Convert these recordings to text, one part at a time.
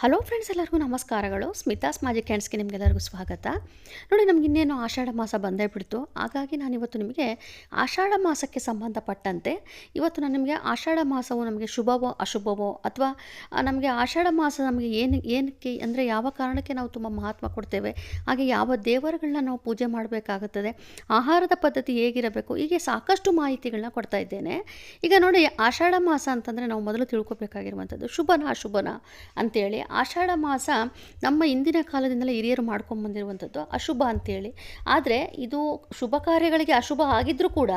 Hello friends, ಎಲ್ಲರಿಗೂ ನಮಸ್ಕಾರಗಳು. Smitha's magic ಹ್ಯಾಂಡ್ಸ್ಗೆ ನಿಮಗೆಲ್ಲರಿಗೂ ಸ್ವಾಗತ. ನೋಡಿ, ನಮ್ಗೆ ಇನ್ನೇನು ಆಷಾಢ ಮಾಸ ಬಂದೇ ಬಿಡ್ತು. ಹಾಗಾಗಿ ನಾನಿವತ್ತು ನಿಮಗೆ ಆಷಾಢ ಮಾಸಕ್ಕೆ ಸಂಬಂಧಪಟ್ಟಂತೆ ಇವತ್ತು ನಾನು ನಿಮಗೆ ಆಷಾಢ ಮಾಸವು ನಮಗೆ ಶುಭವೋ, ಅಶುಭವೋ ಅಥವಾ ನಮಗೆ ಆಷಾಢ ಮಾಸ ನಮಗೆ ಏನು, ಏನಕ್ಕೆ ಅಂದರೆ ಯಾವ ಕಾರಣಕ್ಕೆ ನಾವು ತುಂಬ ಮಹತ್ವ ಕೊಡ್ತೇವೆ, ಹಾಗೆ ಯಾವ ದೇವರುಗಳನ್ನ ನಾವು ಪೂಜೆ ಮಾಡಬೇಕಾಗುತ್ತದೆ, ಆಹಾರದ ಪದ್ಧತಿ ಹೇಗಿರಬೇಕು, ಹೀಗೆ ಸಾಕಷ್ಟು ಮಾಹಿತಿಗಳನ್ನ ಕೊಡ್ತಾ ಇದ್ದೇನೆ. ಈಗ ನೋಡಿ, ಆಷಾಢ ಮಾಸ ಅಂತಂದರೆ ನಾವು ಮೊದಲು ತಿಳ್ಕೊಬೇಕಾಗಿರುವಂಥದ್ದು ಶುಭನ, ಅಶುಭನ ಅಂತೇಳಿ. ಆಷಾಢ ಮಾಸ ನಮ್ಮ ಇಂದಿನ ಕಾಲದಿಂದಲೇ ಹಿರಿಯರು ಮಾಡ್ಕೊಂಡು ಬಂದಿರುವಂಥದ್ದು ಅಶುಭ ಅಂತೇಳಿ. ಆದರೆ ಇದು ಶುಭ ಕಾರ್ಯಗಳಿಗೆ ಅಶುಭ ಆಗಿದ್ದರೂ ಕೂಡ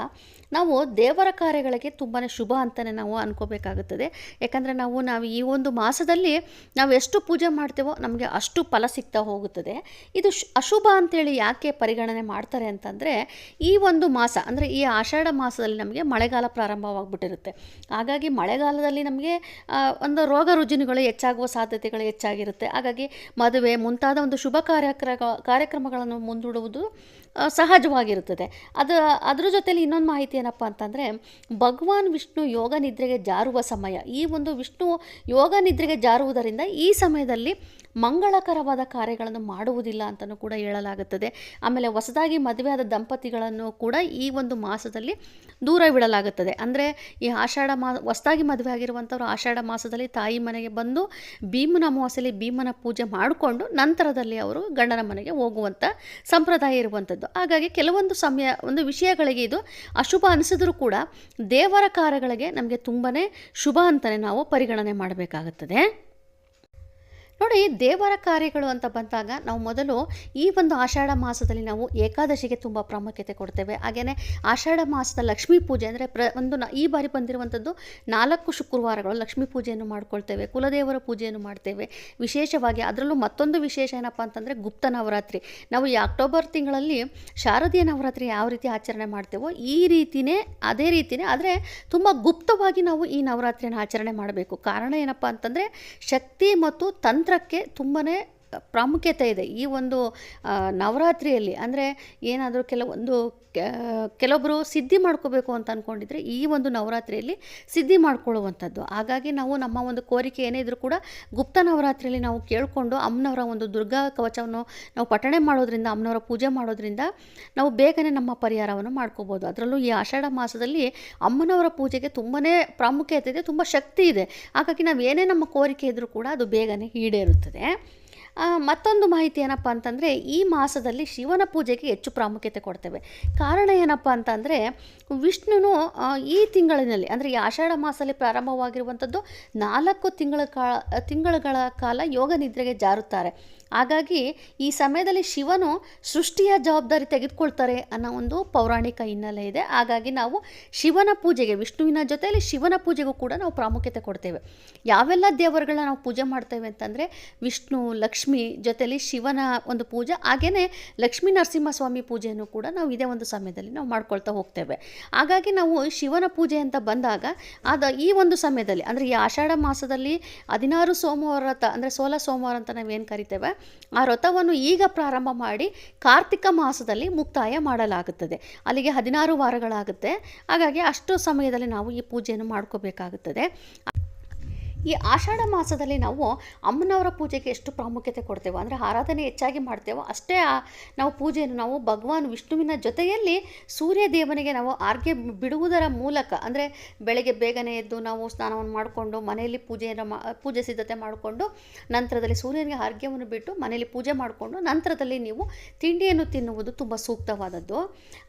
ನಾವು ದೇವರ ಕಾರ್ಯಗಳಿಗೆ ತುಂಬಾ ಶುಭ ಅಂತಲೇ ನಾವು ಅನ್ಕೋಬೇಕಾಗುತ್ತದೆ. ಯಾಕಂದರೆ ನಾವು ನಾವು ಈ ಒಂದು ಮಾಸದಲ್ಲಿ ನಾವು ಎಷ್ಟು ಪೂಜೆ ಮಾಡ್ತೇವೋ ನಮಗೆ ಅಷ್ಟು ಫಲ ಸಿಗ್ತಾ ಹೋಗುತ್ತದೆ. ಇದು ಅಶುಭ ಅಂತೇಳಿ ಯಾಕೆ ಪರಿಗಣನೆ ಮಾಡ್ತಾರೆ ಅಂತಂದರೆ, ಈ ಒಂದು ಮಾಸ, ಅಂದರೆ ಈ ಆಷಾಢ ಮಾಸದಲ್ಲಿ ನಮಗೆ ಮಳೆಗಾಲ ಪ್ರಾರಂಭವಾಗ್ಬಿಟ್ಟಿರುತ್ತೆ. ಹಾಗಾಗಿ ಮಳೆಗಾಲದಲ್ಲಿ ನಮಗೆ ಒಂದು ರೋಗ ರುಜಿನಗಳು ಹೆಚ್ಚಾಗುವ ಸಾಧ್ಯತೆಗಳು ಹೆಚ್ಚಾಗಿರುತ್ತೆ. ಹಾಗಾಗಿ ಮದುವೆ ಮುಂತಾದ ಒಂದು ಶುಭ ಕಾರ್ಯಕ್ರ ಕಾರ್ಯಕ್ರಮಗಳನ್ನು ಮುಂದೂಡುವುದು ಸಹಜವಾಗಿರುತ್ತದೆ. ಅದು, ಅದ್ರ ಜೊತೆಯಲ್ಲಿ ಇನ್ನೊಂದು ಮಾಹಿತಿ ಏನಪ್ಪ ಅಂತಂದರೆ, ಭಗವಾನ್ ವಿಷ್ಣು ಯೋಗ ನಿದ್ರೆಗೆ ಜಾರುವ ಸಮಯ. ಈ ಒಂದು ವಿಷ್ಣು ಯೋಗ ನಿದ್ರೆಗೆ ಜಾರುವುದರಿಂದ ಈ ಸಮಯದಲ್ಲಿ ಮಂಗಳಕರವಾದ ಕಾರ್ಯಗಳನ್ನು ಮಾಡುವುದಿಲ್ಲ ಅಂತಲೂ ಕೂಡ ಹೇಳಲಾಗುತ್ತದೆ. ಆಮೇಲೆ ಹೊಸದಾಗಿ ಮದುವೆಯಾದ ದಂಪತಿಗಳನ್ನು ಕೂಡ ಈ ಒಂದು ಮಾಸದಲ್ಲಿ ದೂರವಿಡಲಾಗುತ್ತದೆ ಅಂದರೆ ಈ ಆಷಾಢ ಮಾ, ಹೊಸದಾಗಿ ಮದುವೆ ಆಗಿರುವಂಥವ್ರು ಆಷಾಢ ಮಾಸದಲ್ಲಿ ತಾಯಿ ಮನೆಗೆ ಬಂದು ಭೀಮನ ಅಮಾವಾಸ್ಯೆಯಲ್ಲಿ ಭೀಮನ ಪೂಜೆ ಮಾಡಿಕೊಂಡು ನಂತರದಲ್ಲಿ ಅವರು ಗಂಡನ ಮನೆಗೆ ಹೋಗುವಂಥ ಸಂಪ್ರದಾಯ ಇರುವಂಥದ್ದು. ಹಾಗಾಗಿ ಕೆಲವೊಂದು ಸಮಯ, ಒಂದು ವಿಷಯಗಳಿಗೆ ಇದು ಅಶುಭ ಅನಿಸಿದ್ರೂ ಕೂಡ ದೇವರ ಕಾರ್ಯಗಳಿಗೆ ನಮಗೆ ತುಂಬಾ ಶುಭ ಅಂತಲೇ ನಾವು ಪರಿಗಣನೆ ಮಾಡಬೇಕಾಗುತ್ತದೆ. ನೋಡಿ ದೇವರ ಕಾರ್ಯಗಳು ಅಂತ ಬಂದಾಗ ನಾವು ಮೊದಲು ಈ ಒಂದು ಆಷಾಢ ಮಾಸದಲ್ಲಿ ನಾವು ಏಕಾದಶಿಗೆ ತುಂಬ ಪ್ರಾಮುಖ್ಯತೆ ಕೊಡ್ತೇವೆ. ಹಾಗೆಯೇ ಆಷಾಢ ಮಾಸದ ಲಕ್ಷ್ಮೀ ಪೂಜೆ ಅಂದರೆ ಪ್ರ, ಒಂದು ಈ ಬಾರಿ ಬಂದಿರುವಂಥದ್ದು ನಾಲ್ಕು ಶುಕ್ರವಾರಗಳು ಲಕ್ಷ್ಮೀ ಪೂಜೆಯನ್ನು ಮಾಡ್ಕೊಳ್ತೇವೆ, ಕುಲದೇವರ ಪೂಜೆಯನ್ನು ಮಾಡ್ತೇವೆ. ವಿಶೇಷವಾಗಿ ಅದರಲ್ಲೂ ಮತ್ತೊಂದು ವಿಶೇಷ ಏನಪ್ಪ ಅಂತಂದರೆ ಗುಪ್ತ ನವರಾತ್ರಿ. ನಾವು ಈ ಅಕ್ಟೋಬರ್ ತಿಂಗಳಲ್ಲಿ ಶಾರದೀಯ ನವರಾತ್ರಿ ಯಾವ ರೀತಿ ಆಚರಣೆ ಮಾಡ್ತೇವೋ ಈ ರೀತಿಯೇ ಅದೇ ರೀತಿಯೇ ಆದರೆ ತುಂಬ ಗುಪ್ತವಾಗಿ ನಾವು ಈ ನವರಾತ್ರಿಯನ್ನು ಆಚರಣೆ ಮಾಡಬೇಕು. ಕಾರಣ ಏನಪ್ಪ ಅಂತಂದರೆ ಶಕ್ತಿ ಮತ್ತು ತಂತ್ರಕ್ಕೆ ತುಂಬಾ ಪ್ರಾಮುಖ್ಯತೆ ಇದೆ. ಈ ಒಂದು ನವರಾತ್ರಿಯಲ್ಲಿ ಅಂದರೆ ಏನಾದರೂ ಕೆಲವೊಂದು ಕೆಲವೊಬ್ಬರು ಸಿದ್ಧಿ ಮಾಡ್ಕೋಬೇಕು ಅಂತ ಅಂದ್ಕೊಂಡಿದ್ರೆ ಈ ಒಂದು ನವರಾತ್ರಿಯಲ್ಲಿ ಸಿದ್ಧಿ ಮಾಡ್ಕೊಳ್ಳುವಂಥದ್ದು. ಹಾಗಾಗಿ ನಾವು ನಮ್ಮ ಒಂದು ಕೋರಿಕೆ ಏನೇ ಇದ್ರೂ ಕೂಡ ಗುಪ್ತ ನವರಾತ್ರಿಯಲ್ಲಿ ನಾವು ಕೇಳಿಕೊಂಡು ಅಮ್ಮನವರ ಒಂದು ದುರ್ಗಾ ಕವಚವನ್ನು ನಾವು ಪಠಣೆ ಮಾಡೋದ್ರಿಂದ, ಅಮ್ಮನವರ ಪೂಜೆ ಮಾಡೋದ್ರಿಂದ ನಾವು ಬೇಗನೆ ನಮ್ಮ ಪರಿಹಾರವನ್ನು ಮಾಡ್ಕೋಬೋದು. ಅದರಲ್ಲೂ ಈ ಆಷಾಢ ಮಾಸದಲ್ಲಿ ಅಮ್ಮನವರ ಪೂಜೆಗೆ ತುಂಬಾ ಪ್ರಾಮುಖ್ಯತೆ ಇದೆ, ತುಂಬ ಶಕ್ತಿ ಇದೆ. ಹಾಗಾಗಿ ನಾವು ಏನೇ ನಮ್ಮ ಕೋರಿಕೆ ಇದ್ದರೂ ಕೂಡ ಅದು ಬೇಗನೆ ಈಡೇರುತ್ತದೆ. ಮತ್ತೊಂದು ಮಾಹಿತಿ ಏನಪ್ಪ ಅಂತಂದರೆ, ಈ ಮಾಸದಲ್ಲಿ ಶಿವನ ಪೂಜೆಗೆ ಹೆಚ್ಚು ಪ್ರಾಮುಖ್ಯತೆ ಕೊಡ್ತೇವೆ. ಕಾರಣ ಏನಪ್ಪ ಅಂತಂದರೆ, ವಿಷ್ಣುನು ಈ ತಿಂಗಳಿನಲ್ಲಿ, ಅಂದರೆ ಈ ಆಷಾಢ ಮಾಸದಲ್ಲಿ ಪ್ರಾರಂಭವಾಗಿರುವಂಥದ್ದು ನಾಲ್ಕು ತಿಂಗಳ ಕಾಲ ತಿಂಗಳುಗಳ ಕಾಲ ಯೋಗ ನಿದ್ರೆಗೆ ಜಾರುತ್ತಾರೆ. ಹಾಗಾಗಿ ಈ ಸಮಯದಲ್ಲಿ ಶಿವನು ಸೃಷ್ಟಿಯ ಜವಾಬ್ದಾರಿ ತೆಗೆದುಕೊಳ್ತಾರೆ ಅನ್ನೋ ಒಂದು ಪೌರಾಣಿಕ ಹಿನ್ನೆಲೆ ಇದೆ. ಹಾಗಾಗಿ ನಾವು ಶಿವನ ಪೂಜೆಗೆ, ವಿಷ್ಣುವಿನ ಜೊತೆಯಲ್ಲಿ ಶಿವನ ಪೂಜೆಗೂ ಕೂಡ ನಾವು ಪ್ರಾಮುಖ್ಯತೆ ಕೊಡ್ತೇವೆ. ಯಾವೆಲ್ಲ ದೇವರುಗಳನ್ನ ನಾವು ಪೂಜೆ ಮಾಡ್ತೇವೆ ಅಂತಂದರೆ, ವಿಷ್ಣು, ಲಕ್ಷ್ಮಿ ಜೊತೆಲಿ ಶಿವನ ಒಂದು ಪೂಜೆ ಹಾಗೆಯೇ ಲಕ್ಷ್ಮೀ ನರಸಿಂಹಸ್ವಾಮಿ ಪೂಜೆಯನ್ನು ಕೂಡ ನಾವು ಇದೇ ಒಂದು ಸಮಯದಲ್ಲಿ ನಾವು ಮಾಡ್ಕೊಳ್ತಾ ಹೋಗ್ತೇವೆ. ಹಾಗಾಗಿ ನಾವು ಶಿವನ ಪೂಜೆ ಅಂತ ಬಂದಾಗ ಅದು ಈ ಒಂದು ಸಮಯದಲ್ಲಿ, ಅಂದರೆ ಈ ಆಷಾಢ ಮಾಸದಲ್ಲಿ ಹದಿನಾರು ಸೋಮವಾರ ಅಂದರೆ ಸೋಲ ಸೋಮವಾರ ಅಂತ ನಾವೇನು ಕರಿತೇವೆ, ಆ ವ್ರತವನ್ನು ಈಗ ಪ್ರಾರಂಭ ಮಾಡಿ ಕಾರ್ತಿಕ ಮಾಸದಲ್ಲಿ ಮುಕ್ತಾಯ ಮಾಡಲಾಗುತ್ತದೆ. ಅಲ್ಲಿಗೆ ಹದಿನಾರು ವಾರಗಳಾಗುತ್ತೆ. ಹಾಗಾಗಿ ಅಷ್ಟು ಸಮಯದಲ್ಲಿ ನಾವು ಈ ಪೂಜೆಯನ್ನು ಮಾಡ್ಕೋಬೇಕಾಗುತ್ತದೆ. ಈ ಆಷಾಢ ಮಾಸದಲ್ಲಿ ನಾವು ಅಮ್ಮನವರ ಪೂಜೆಗೆ ಎಷ್ಟು ಪ್ರಾಮುಖ್ಯತೆ ಕೊಡ್ತೇವೋ, ಅಂದರೆ ಆರಾಧನೆ ಹೆಚ್ಚಾಗಿ ಮಾಡ್ತೇವೋ, ಅಷ್ಟೇ ನಾವು ಪೂಜೆಯನ್ನು ನಾವು ಭಗವಾನ್ ವಿಷ್ಣುವಿನ ಜೊತೆಯಲ್ಲಿ ಸೂರ್ಯ ದೇವನಿಗೆ ನಾವು ಆರ್ಗೆ ಬಿಡುವುದರ ಮೂಲಕ, ಅಂದರೆ ಬೆಳಗ್ಗೆ ಬೇಗನೆ ಎದ್ದು ನಾವು ಸ್ನಾನವನ್ನು ಮಾಡಿಕೊಂಡು ಮನೆಯಲ್ಲಿ ಪೂಜೆಯನ್ನು ಮಾ, ಪೂಜೆ ಸಿದ್ಧತೆ ಮಾಡಿಕೊಂಡು ನಂತರದಲ್ಲಿ ಸೂರ್ಯನಿಗೆ ಆರ್ಗ್ಯವನ್ನು ಬಿಟ್ಟು ಮನೆಯಲ್ಲಿ ಪೂಜೆ ಮಾಡಿಕೊಂಡು ನಂತರದಲ್ಲಿ ನೀವು ತಿಂಡಿಯನ್ನು ತಿನ್ನುವುದು ತುಂಬ ಸೂಕ್ತವಾದದ್ದು.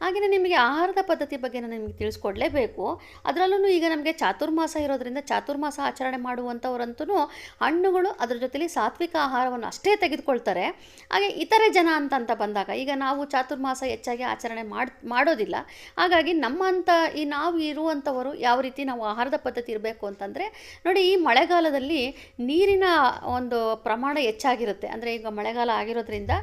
ಹಾಗೆಯೇ ನಿಮಗೆ ಆಹಾರದ ಪದ್ಧತಿ ಬಗ್ಗೆ ನಾನು ನಿಮಗೆ ತಿಳಿಸ್ಕೊಡ್ಲೇಬೇಕು. ಅದರಲ್ಲೂ ಈಗ ನಮಗೆ ಚಾತುರ್ಮಾಸ ಇರೋದರಿಂದ ಚಾತುರ್ಮಾಸ ಆಚರಣೆ ಮಾಡುವಂಥವ್ರಂತೂ ಹಣ್ಣುಗಳು ಅದರ ಜೊತೆಲಿ ಸಾತ್ವಿಕ ಆಹಾರವನ್ನು ಅಷ್ಟೇ ತೆಗೆದುಕೊಳ್ತಾರೆ. ಹಾಗೆ ಇತರೆ ಜನ ಅಂತ ಬಂದಾಗ, ಈಗ ನಾವು ಚಾತುರ್ಮಾಸ ಹೆಚ್ಚಾಗಿ ಆಚರಣೆ ಮಾಡಿ, ಮಾಡೋದಿಲ್ಲ. ಹಾಗಾಗಿ ನಮ್ಮಂಥ ಈ ನಾವು ಇರುವಂಥವರು ಯಾವ ರೀತಿ ನಾವು ಆಹಾರದ ಪದ್ಧತಿ ಇರಬೇಕು ಅಂತಂದರೆ, ನೋಡಿ ಈ ಮಳೆಗಾಲದಲ್ಲಿ ನೀರಿನ ಒಂದು ಪ್ರಮಾಣ ಹೆಚ್ಚಾಗಿರುತ್ತೆ. ಅಂದರೆ ಈಗ ಮಳೆಗಾಲ ಆಗಿರೋದ್ರಿಂದ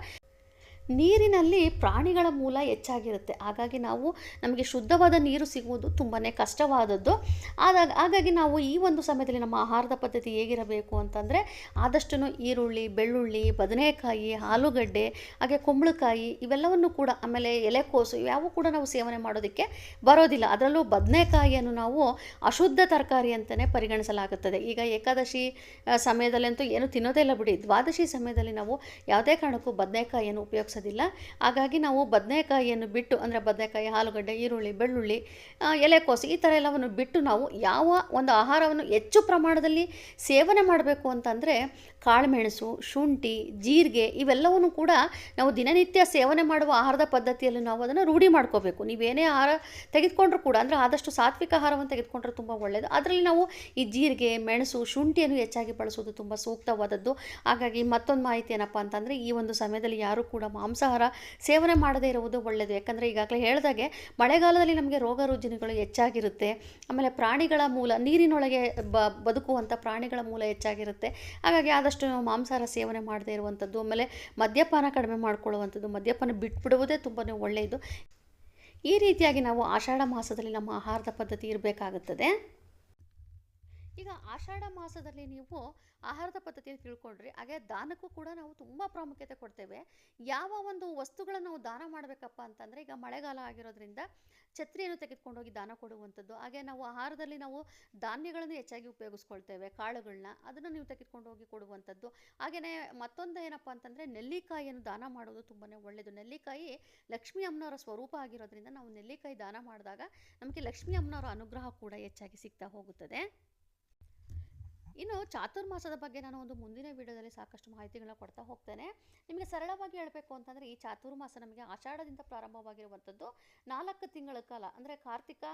ನೀರಿನಲ್ಲಿ ಪ್ರಾಣಿಗಳ ಮೂಲ ಹೆಚ್ಚಾಗಿರುತ್ತೆ. ಹಾಗಾಗಿ ನಾವು ನಮಗೆ ಶುದ್ಧವಾದ ನೀರು ಸಿಗುವುದು ತುಂಬಾ ಕಷ್ಟವಾದದ್ದು. ಆದಾಗ, ಹಾಗಾಗಿ ನಾವು ಈ ಒಂದು ಸಮಯದಲ್ಲಿ ನಮ್ಮ ಆಹಾರದ ಪದ್ಧತಿ ಹೇಗಿರಬೇಕು ಅಂತಂದರೆ ಆದಷ್ಟು ಈರುಳ್ಳಿ, ಬೆಳ್ಳುಳ್ಳಿ, ಬದನೆಕಾಯಿ, ಆಲೂಗಡ್ಡೆ, ಹಾಗೆ ಕುಂಬಳಕಾಯಿ ಇವೆಲ್ಲವನ್ನು ಕೂಡ ಆಮೇಲೆ ಎಲೆಕೋಸು ಇವ್ಯಾವು ಕೂಡ ನಾವು ಸೇವನೆ ಮಾಡೋದಕ್ಕೆ ಬರೋದಿಲ್ಲ. ಅದರಲ್ಲೂ ಬದನೆಕಾಯಿಯನ್ನು ನಾವು ಅಶುದ್ಧ ತರಕಾರಿ ಅಂತಲೇ ಪರಿಗಣಿಸಲಾಗುತ್ತದೆ. ಈಗ ಏಕಾದಶಿ ಸಮಯದಲ್ಲಿ ಸಮಯದಲ್ಲಂತೂ ಏನು ತಿನ್ನೋದೇ ಇಲ್ಲ ಬಿಡಿ. ದ್ವಾದಶಿ ಸಮಯದಲ್ಲಿ ನಾವು ಯಾವುದೇ ಕಾರಣಕ್ಕೂ ಬದನೆಕಾಯಿಯನ್ನು ಉಪಯೋಗಿಸೋದಿಲ್ಲ ಹಾಗಾಗಿ ನಾವು ಬದನೆಕಾಯಿಯನ್ನು ಬಿಟ್ಟು, ಅಂದರೆ ಬದನೆಕಾಯಿ, ಆಲೂಗಡ್ಡೆ, ಈರುಳ್ಳಿ, ಬೆಳ್ಳುಳ್ಳಿ ಎಲೆಕೋಸು ಈ ಥರ ಎಲ್ಲವನ್ನು ಬಿಟ್ಟು ನಾವು ಯಾವ ಒಂದು ಆಹಾರವನ್ನು ಹೆಚ್ಚು ಪ್ರಮಾಣದಲ್ಲಿ ಸೇವನೆ ಮಾಡಬೇಕು ಅಂತಂದರೆ ಕಾಳುಮೆಣಸು, ಶುಂಠಿ, ಜೀರಿಗೆ ಇವೆಲ್ಲವನ್ನು ಕೂಡ ನಾವು ದಿನನಿತ್ಯ ಸೇವನೆ ಮಾಡುವ ಆಹಾರದ ಪದ್ಧತಿಯಲ್ಲಿ ನಾವು ಅದನ್ನು ರೂಢಿ ಮಾಡ್ಕೋಬೇಕು. ನೀವೇನೇ ಆಹಾರ ತೆಗೆದುಕೊಂಡ್ರೂ ಕೂಡ, ಅಂದರೆ ಆದಷ್ಟು ಸಾತ್ವಿಕ ಆಹಾರವನ್ನು ತೆಗೆದುಕೊಂಡ್ರೆ ತುಂಬ ಒಳ್ಳೆಯದು ಅದರಲ್ಲಿ ನಾವು ಈ ಜೀರಿಗೆ, ಮೆಣಸು, ಶುಂಠಿಯನ್ನು ಹೆಚ್ಚಾಗಿ ಬಳಸೋದು ತುಂಬ ಸೂಕ್ತವಾದದ್ದು. ಹಾಗಾಗಿ ಮತ್ತೊಂದು ಮಾಹಿತಿ ಏನಪ್ಪ ಅಂತಂದರೆ, ಈ ಒಂದು ಸಮಯದಲ್ಲಿ ಯಾರೂ ಕೂಡ ಮಾಂಸಾಹಾರ ಸೇವನೆ ಮಾಡದೇ ಇರುವುದು ಒಳ್ಳೆಯದು ಯಾಕಂದರೆ ಈಗಾಗಲೇ ಹೇಳಿದಾಗೆ, ಮಳೆಗಾಲದಲ್ಲಿ ನಮಗೆ ರೋಗ ರುಜಿನಗಳು ಹೆಚ್ಚಾಗಿರುತ್ತೆ. ಆಮೇಲೆ ಪ್ರಾಣಿಗಳ ಮೂಲ, ನೀರಿನೊಳಗೆ ಬದುಕುವಂಥ ಪ್ರಾಣಿಗಳ ಮೂಲ ಹೆಚ್ಚಾಗಿರುತ್ತೆ. ಹಾಗಾಗಿ ಆದಷ್ಟು ನಾವು ಮಾಂಸಾಹಾರ ಸೇವನೆ ಮಾಡದೇ ಇರುವಂಥದ್ದು, ಆಮೇಲೆ ಮದ್ಯಪಾನ ಕಡಿಮೆ ಮಾಡ್ಕೊಳ್ಳುವಂಥದ್ದು, ಮದ್ಯಪಾನ ಬಿಟ್ಬಿಡುವುದೇ ತುಂಬಾ ಒಳ್ಳೆಯದು. ಈ ರೀತಿಯಾಗಿ ನಾವು ಆಷಾಢ ಮಾಸದಲ್ಲಿ ನಮ್ಮ ಆಹಾರದ ಪದ್ಧತಿ ಇರಬೇಕಾಗುತ್ತದೆ. ಈಗ ಆಷಾಢ ಮಾಸದಲ್ಲಿ ನೀವು ಆಹಾರದ ಪದ್ಧತಿಯನ್ನು ತಿಳ್ಕೊಂಡ್ರಿ, ಹಾಗೆ ದಾನಕ್ಕೂ ಕೂಡ ನಾವು ತುಂಬ ಪ್ರಾಮುಖ್ಯತೆ ಕೊಡ್ತೇವೆ. ಯಾವ ಒಂದು ವಸ್ತುಗಳನ್ನು ನಾವು ದಾನ ಮಾಡಬೇಕಪ್ಪ ಅಂತಂದರೆ, ಈಗ ಮಳೆಗಾಲ ಆಗಿರೋದ್ರಿಂದ ಛತ್ರಿಯನ್ನು ತೆಗೆದುಕೊಂಡೋಗಿ ದಾನ ಕೊಡುವಂಥದ್ದು, ಹಾಗೆ ನಾವು ಆಹಾರದಲ್ಲಿ ನಾವು ಧಾನ್ಯಗಳನ್ನು ಹೆಚ್ಚಾಗಿ ಉಪಯೋಗಿಸ್ಕೊಳ್ತೇವೆ ಕಾಳುಗಳನ್ನ ಅದನ್ನು ನೀವು ತೆಗೆದುಕೊಂಡು ಹೋಗಿ ಕೊಡುವಂಥದ್ದು. ಹಾಗೆಯೇ ಮತ್ತೊಂದು ಏನಪ್ಪ ಅಂತಂದರೆ, ನೆಲ್ಲಿಕಾಯಿಯನ್ನು ದಾನ ಮಾಡೋದು ತುಂಬಾ ಒಳ್ಳೆಯದು ನೆಲ್ಲಿಕಾಯಿ ಲಕ್ಷ್ಮೀ ಅಮ್ಮನವರ ಸ್ವರೂಪ ಆಗಿರೋದ್ರಿಂದ ನಾವು ನೆಲ್ಲಿಕಾಯಿ ದಾನ ಮಾಡಿದಾಗ ನಮಗೆ ಲಕ್ಷ್ಮೀ ಅಮ್ಮನವರ ಅನುಗ್ರಹ ಕೂಡ ಹೆಚ್ಚಾಗಿ ಸಿಗ್ತಾ ಹೋಗುತ್ತದೆ. ಇನ್ನು ಚಾತುರ್ಮಾಸದ ಬಗ್ಗೆ ನಾನು ಒಂದು ಮುಂದಿನ ವಿಡಿಯೋದಲ್ಲಿ ಸಾಕಷ್ಟು ಮಾಹಿತಿಗಳನ್ನ ಕೊಡ್ತಾ ಹೋಗ್ತೇನೆ. ನಿಮಗೆ ಸರಳವಾಗಿ ಹೇಳಬೇಕು ಅಂತಂದರೆ ಈ ಚಾತುರ್ಮಾಸ ನಮಗೆ ಆಷಾಢದಿಂದ ಪ್ರಾರಂಭವಾಗಿರುವಂಥದ್ದು ನಾಲ್ಕು ತಿಂಗಳ ಕಾಲ, ಅಂದರೆ ಕಾರ್ತಿಕ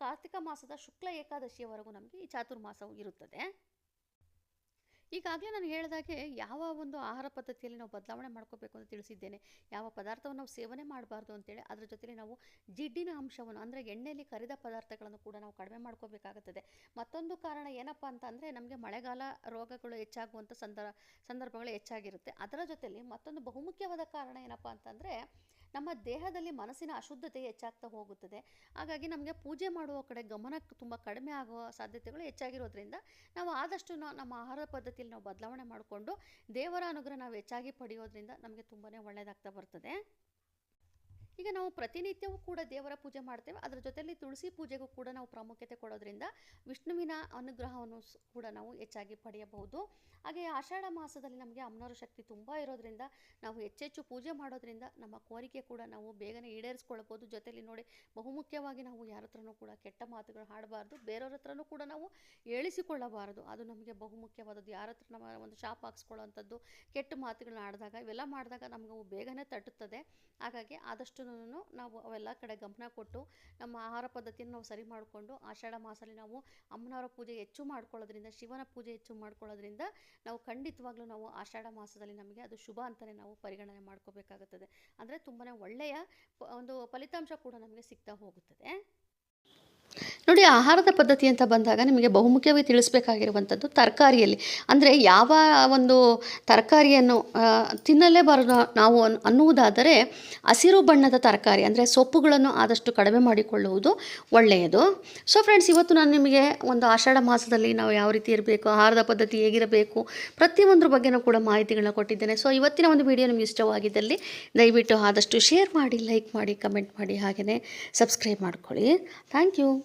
ಕಾರ್ತಿಕ ಮಾಸದ ಶುಕ್ಲ ಏಕಾದಶಿಯವರೆಗೂ ನಮಗೆ ಈ ಚಾತುರ್ಮಾಸವು ಇರುತ್ತದೆ. ಈಗಾಗಲೇ ನಾನು ಹೇಳಿದಾಗೆ ಯಾವ ಒಂದು ಆಹಾರ ಪದ್ಧತಿಯಲ್ಲಿ ನಾವು ಬದಲಾವಣೆ ಮಾಡ್ಕೋಬೇಕು ಅಂತ ತಿಳಿಸಿದ್ದೇನೆ. ಯಾವ ಪದಾರ್ಥವನ್ನು ನಾವು ಸೇವನೆ ಮಾಡಬಾರ್ದು ಅಂತೇಳಿ ಅದರ ಜೊತೆಲಿ ನಾವು ಜಿಡ್ಡಿನ ಅಂಶವನ್ನು ಅಂದರೆ ಎಣ್ಣೆಯಲ್ಲಿ ಕರಿದ ಪದಾರ್ಥಗಳನ್ನು ಕೂಡ ನಾವು ಕಡಿಮೆ ಮಾಡ್ಕೋಬೇಕಾಗುತ್ತದೆ. ಮತ್ತೊಂದು ಕಾರಣ ಏನಪ್ಪ ಅಂತ ನಮಗೆ ಮಳೆಗಾಲ ರೋಗಗಳು ಹೆಚ್ಚಾಗುವಂಥ ಸಂದರ್ಭ, ಸಂದರ್ಭಗಳು ಹೆಚ್ಚಾಗಿರುತ್ತೆ. ಅದರ ಜೊತೆಲಿ ಮತ್ತೊಂದು ಬಹುಮುಖ್ಯವಾದ ಕಾರಣ ಏನಪ್ಪ ಅಂತಂದರೆ ನಮ್ಮ ದೇಹದಲ್ಲಿ ಮನಸ್ಸಿನ ಅಶುದ್ಧತೆ ಹೆಚ್ಚಾಗ್ತಾ ಹೋಗುತ್ತದೆ. ಹಾಗಾಗಿ ನಮಗೆ ಪೂಜೆ ಮಾಡುವ ಕಡೆ ಗಮನ ತುಂಬ ಕಡಿಮೆ ಆಗುವ ಸಾಧ್ಯತೆಗಳು ಹೆಚ್ಚಾಗಿರೋದ್ರಿಂದ ನಾವು ಆದಷ್ಟು ನಮ್ಮ ಆಹಾರ ಪದ್ಧತಿಯಲ್ಲಿ ನಾವು ಬದಲಾವಣೆ ಮಾಡಿಕೊಂಡು ದೇವರ ಅನುಗ್ರಹ ನಾವು ಹೆಚ್ಚಾಗಿ ಪಡೆಯೋದ್ರಿಂದ ನಮಗೆ ತುಂಬಾ ಒಳ್ಳೆಯದಾಗ್ತಾ ಬರ್ತದೆ. ಈಗ ನಾವು ಪ್ರತಿನಿತ್ಯವೂ ಕೂಡ ದೇವರ ಪೂಜೆ ಮಾಡ್ತೇವೆ. ಅದರ ಜೊತೆಯಲ್ಲಿ ತುಳಸಿ ಪೂಜೆಗೂ ಕೂಡ ನಾವು ಪ್ರಾಮುಖ್ಯತೆ ಕೊಡೋದ್ರಿಂದ ವಿಷ್ಣುವಿನ ಅನುಗ್ರಹವನ್ನು ಕೂಡ ನಾವು ಹೆಚ್ಚಾಗಿ ಪಡೆಯಬಹುದು. ಹಾಗೆ ಆಷಾಢ ಮಾಸದಲ್ಲಿ ನಮಗೆ ಅಮ್ಮನವರ ಶಕ್ತಿ ತುಂಬ ಇರೋದ್ರಿಂದ ನಾವು ಹೆಚ್ಚೆಚ್ಚು ಪೂಜೆ ಮಾಡೋದ್ರಿಂದ ನಮ್ಮ ಕೋರಿಕೆ ಕೂಡ ನಾವು ಬೇಗನೆ ಈಡೇರಿಸ್ಕೊಳ್ಬೋದು ಜೊತೆಯಲ್ಲಿ ನೋಡಿ ಬಹುಮುಖ್ಯವಾಗಿ ನಾವು ಯಾರ ಹತ್ರನೂ ಕೂಡ ಕೆಟ್ಟ ಮಾತುಗಳು ಹಾಡಬಾರ್ದು, ಬೇರೆಯವ್ರ ಹತ್ರನೂ ಕೂಡ ನಾವು ಹೇಳಿಸಿಕೊಳ್ಳಬಾರದು. ಅದು ನಮಗೆ ಬಹುಮುಖ್ಯವಾದದ್ದು. ಯಾರ ಹತ್ರ ನಮ್ಮ ಒಂದು ಶಾಪ್ ಹಾಕ್ಸ್ಕೊಳ್ಳೋವಂಥದ್ದು ಕೆಟ್ಟ ಮಾತುಗಳನ್ನ ಆಡಿದಾಗ ಇವೆಲ್ಲ ಮಾಡಿದಾಗ ನಮಗೆ ಅವು ಬೇಗನೆ ತಟ್ಟುತ್ತದೆ. ಹಾಗಾಗಿ ಆದಷ್ಟು ನಾವು ಅವೆಲ್ಲ ಕಡೆ ಗಮನ ಕೊಟ್ಟು ನಮ್ಮ ಆಹಾರ ಪದ್ಧತಿಯನ್ನು ನಾವು ಸರಿ ಮಾಡಿಕೊಂಡು ಆಷಾಢ ಮಾಸದಲ್ಲಿ ನಾವು ಅಮ್ಮನವರ ಪೂಜೆ ಹೆಚ್ಚು ಮಾಡ್ಕೊಳ್ಳೋದ್ರಿಂದ, ಶಿವನ ಪೂಜೆ ಹೆಚ್ಚು ಮಾಡ್ಕೊಳ್ಳೋದ್ರಿಂದ ನಾವು ಖಂಡಿತವಾಗ್ಲೂ ನಾವು ಆಷಾಢ ಮಾಸದಲ್ಲಿ ನಮಗೆ ಅದು ಶುಭ ಅಂತಲೇ ನಾವು ಪರಿಗಣನೆ ಮಾಡ್ಕೋಬೇಕಾಗುತ್ತದೆ. ಅಂದರೆ ತುಂಬಾ ಒಳ್ಳೆಯ ಒಂದು ಫಲಿತಾಂಶ ಕೂಡ ನಮಗೆ ಸಿಗ್ತಾ ಹೋಗುತ್ತದೆ. ನೋಡಿ, ಆಹಾರದ ಪದ್ಧತಿ ಅಂತ ಬಂದಾಗ ನಿಮಗೆ ಬಹುಮುಖ್ಯವಾಗಿ ತಿಳಿಸ್ಬೇಕಾಗಿರುವಂಥದ್ದು ತರಕಾರಿಯಲ್ಲಿ. ಅಂದರೆ ಯಾವ ಒಂದು ತರಕಾರಿಯನ್ನು ತಿನ್ನಲೇಬಾರದು ನಾವು ಅನ್- ಅನ್ನುವುದಾದರೆ ಹಸಿರು ಬಣ್ಣದ ತರಕಾರಿ, ಅಂದರೆ ಸೊಪ್ಪುಗಳನ್ನು ಆದಷ್ಟು ಕಡಿಮೆ ಮಾಡಿಕೊಳ್ಳುವುದು ಒಳ್ಳೆಯದು. ಸೊ ಫ್ರೆಂಡ್ಸ್ ಇವತ್ತು ನಾನು ನಿಮಗೆ ಒಂದು ಆಷಾಢ ಮಾಸದಲ್ಲಿ ನಾವು ಯಾವ ರೀತಿ ಇರಬೇಕು, ಆಹಾರದ ಪದ್ಧತಿ ಹೇಗಿರಬೇಕು, ಪ್ರತಿಯೊಂದ್ರ ಬಗ್ಗೆನೂ ಕೂಡ ಮಾಹಿತಿಗಳನ್ನ ಕೊಟ್ಟಿದ್ದೇನೆ. ಸೊ ಇವತ್ತಿನ ಒಂದು ವಿಡಿಯೋ ನಿಮಗೆ ಇಷ್ಟವಾಗಿದ್ದಲ್ಲಿ ದಯವಿಟ್ಟು ಆದಷ್ಟು ಶೇರ್ ಮಾಡಿ ಲೈಕ್ ಮಾಡಿ ಕಮೆಂಟ್ ಮಾಡಿ, ಹಾಗೆಯೇ ಸಬ್ಸ್ಕ್ರೈಬ್ ಮಾಡ್ಕೊಳ್ಳಿ. Thank you